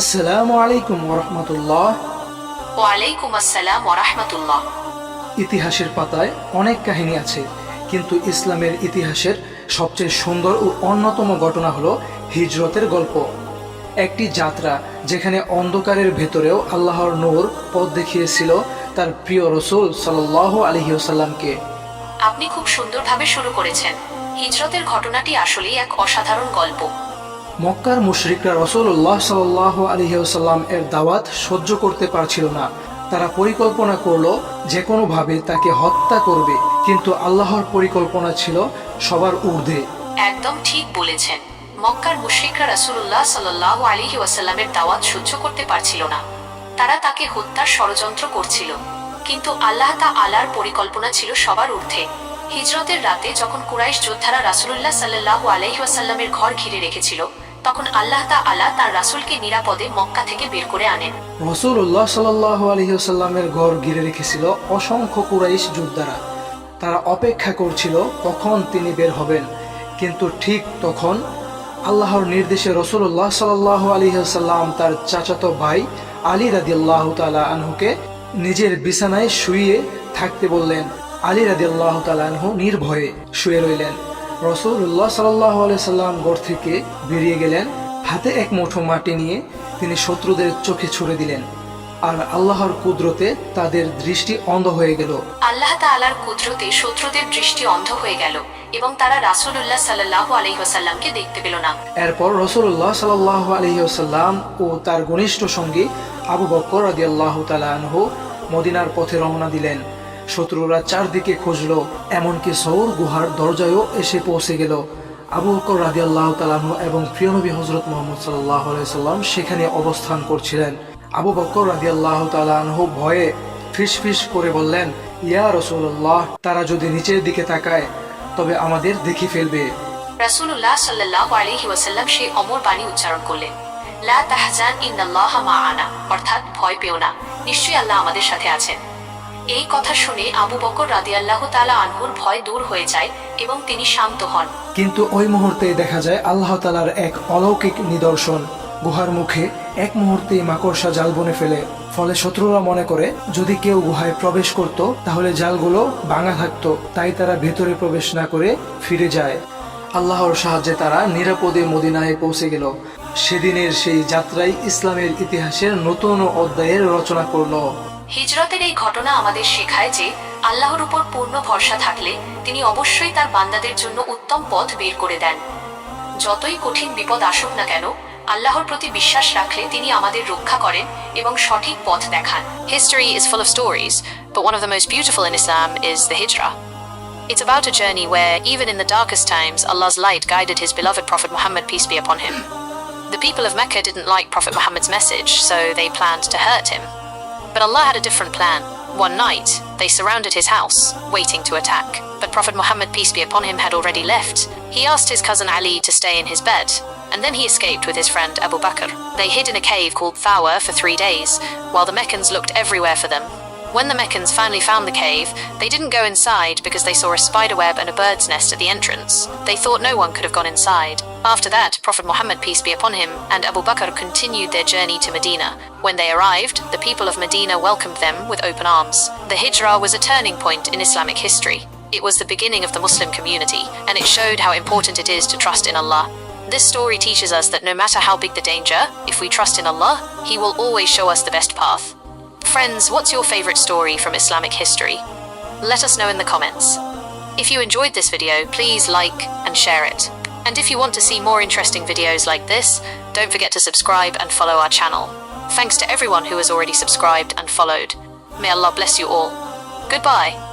আসসালামু আলাইকুম ওরহমতুল্লাহ। ওয়ালাইকুম আসসালাম ওরহমতুল্লাহ। ইতিহাসের পাতায় অনেক কাহিনী আছে কিন্তু ইসলামের ইতিহাসের সবচেয়ে সুন্দর ও অন্যতম ঘটনা হলো হিজরতের গল্প। একটি যাত্রা যেখানে অন্ধকারের ভেতরেও আল্লাহর নূর পথ দেখিয়েছিল তার প্রিয় রসুল সাল্লাহ আলহিউসাল্লামকে আপনি খুব সুন্দরভাবে শুরু করেছেন। হিজরতের ঘটনাটি আসলেই এক অসাধারণ গল্প। মক্কার মুশরিকরা রসুল্লাহ সাল্লাহ আলহিউসাল্লাম এর দাওয়াত সহ্য করতে পারছিল না। তারা পরিকল্পনা করল যে কোনোভাবে তাকে হত্যা করবে, কিন্তু আল্লাহর পরিকল্পনা ছিল সবার ঊর্ধ্বে। একদম ঠিক বলেছেন। মক্কার মুশরিকরা রাসূলুল্লাহ সাল্লাল্লাহু আলাইহি ওয়াসাল্লামের দাওয়াত সহ্য করতে পারছিল না। তারা তাকে হত্যার ষড়যন্ত্র করছিল। কিন্তু আল্লাহ তা আলার পরিকল্পনা ছিল সবার ঊর্ধ্বে। হিজরতের রাতে যখন কুরাইশ যোদ্ধারা রাসূলুল্লাহ সাল্লাল্লাহু আলাইহি ওয়াসাল্লামের ঘর ঘিরে রেখেছিল তখন আল্লাহ তা আলা তার রাসূলকে নিরাপদে মক্কা থেকে বের করে আনেন। রসুল্লাহ সাল্লাহ আলহিউসাল্লামের ঘর ঘিরে রেখেছিল অসংখ্য কুরাইশ যোদ্ধারা। তারা অপেক্ষা করছিল কখন তিনি বের হবেন। কিন্তু ঠিক তখন আল্লাহর নির্দেশে রসুল্লাহ সাল্লাহ আলহিহাল্লাম তার চাচাতো ভাই আলী রাদি আল্লাহ তালা আনহুকে নিজের বিছানায় শুয়ে থাকতে বললেন। আলী রাদি আল্লাহ তালা আনহু নির্ভয়ে শুয়ে রইলেন। রসুল্লাহ সাল্লাহ সাল্লাম ঘর থেকে বেরিয়ে গেলেন। হাতে এক মুঠো মাটি নিয়ে তিনি শত্রুদের চোখে ছুড়ে দিলেন। আর আল্লাহর কুদরতে তাদের দৃষ্টি অন্ধ হয়ে গেল। আল্লাহ তাআলার কুদরতে শত্রুদের দৃষ্টি অন্ধ হয়ে গেল এবং তারা রাসূলুল্লাহ সাল্লাল্লাহু আলাইহি ওয়াসাল্লামকে দেখতে পেল না। এরপর রসুল্লাহ সাল্লাহ আলহিউসাল্লাম ও তার ঘনিষ্ঠ সঙ্গী আবু বক্কর আদি আল্লাহ আনহু মদিনার পথে রওনা দিলেন। শত্রুরা চারদিকে খুঁজল, এমনকি সৌর গুহার দরজায়ও এসে পৌঁছে গেল। আবু বকর রাদি আল্লাহ তালাহু এবং প্রিয়নবী হজরত মোহাম্মদ সাল্লাম সেখানে অবস্থান করছিলেন। আবু বকর রাদি আল্লাহ তালাহু ভয়ে ফিস ফিস করে বললেন, ইয়া রসুল্লাহ তারা যদি নিচের দিকে তাকায়, তবে আমাদের দেখে ফেলবে। রাসূলুল্লাহ সাল্লাল্লাহু আলাইহি ওয়াসাল্লাম সেই অমর বাণী উচ্চারণ করলেন, লা তাহজান ইন্নাল্লাহা মাআনা। অর্থাৎ ভয় পেও না, নিশ্চয়ই আল্লাহ আমাদের সাথে আছেন। এই কথা শুনে আবু বকর রাদিয়াল্লাহু তাআলা আনহুর ভয় দূর হয়ে যায় এবং তিনি শান্ত হন। কিন্তু ওই মুহূর্তে দেখা যায় আল্লাহ তালার এক অলৌকিক নিদর্শন। গুহার মুখে এক মুহূর্তেই মাকড়সা জাল বনে ফেলে। ফলে শত্রুরা মনে করে, যদি কেউ গুহায় প্রবেশ করত, তাহলে জালগুলো ভাঙা থাকতো। তাই তারা ভেতরে প্রবেশ না করে ফিরে যায়। আল্লাহর সাহায্যে তারা নিরাপদে মদিনায় পৌঁছে গেল। সেদিনের সেই যাত্রাই ইসলামের ইতিহাসের নতুন অধ্যায়ের রচনা করল। হিজরতের এই ঘটনা আমাদের শেখায় যে আল্লাহর উপর পূর্ণ ভরসা থাকলে তিনি অবশ্যই তার বান্দাদের জন্য উত্তম পথ বের করে দেন যতই কঠিন বিপদ আসুক না কেন আল্লাহর প্রতি বিশ্বাস রাখলে তিনি আমাদের রক্ষা করেন এবং সঠিক পথ দেখান History is full of stories, but one of the most beautiful in Islam is the Hijrah. It's about a journey where, even in the darkest times, Allah's light guided His beloved Prophet Muhammad, peace be upon him. The people of Mecca didn't like Prophet Muhammad's message, so they planned to hurt him. But Allah had a different plan. One night, they surrounded his house, waiting to attack. But Prophet Muhammad, peace be upon him, had already left. He asked his cousin Ali to stay in his bed, and then he escaped with his friend Abu Bakr. They hid in a cave called Thawa for three days, while the Meccans looked everywhere for them. When the Meccans finally found the cave, they didn't go inside because they saw a spider web and a bird's nest at the entrance. They thought no one could have gone inside. After that, Prophet Muhammad, peace be upon him, and Abu Bakr continued their journey to Medina. When they arrived, the people of Medina welcomed them with open arms. The Hijrah was a turning point in Islamic history. It was the beginning of the Muslim community, and it showed how important it is to trust in Allah. This story teaches us that no matter how big the danger, if we trust in Allah, He will always show us the best path. Friends, what's your favorite story from Islamic history? Let us know in the comments. If you enjoyed this video, please like and share it. And if you want to see more interesting videos like this, don't forget to subscribe and follow our channel. Thanks to everyone who has already subscribed and followed. May Allah bless you all. Goodbye.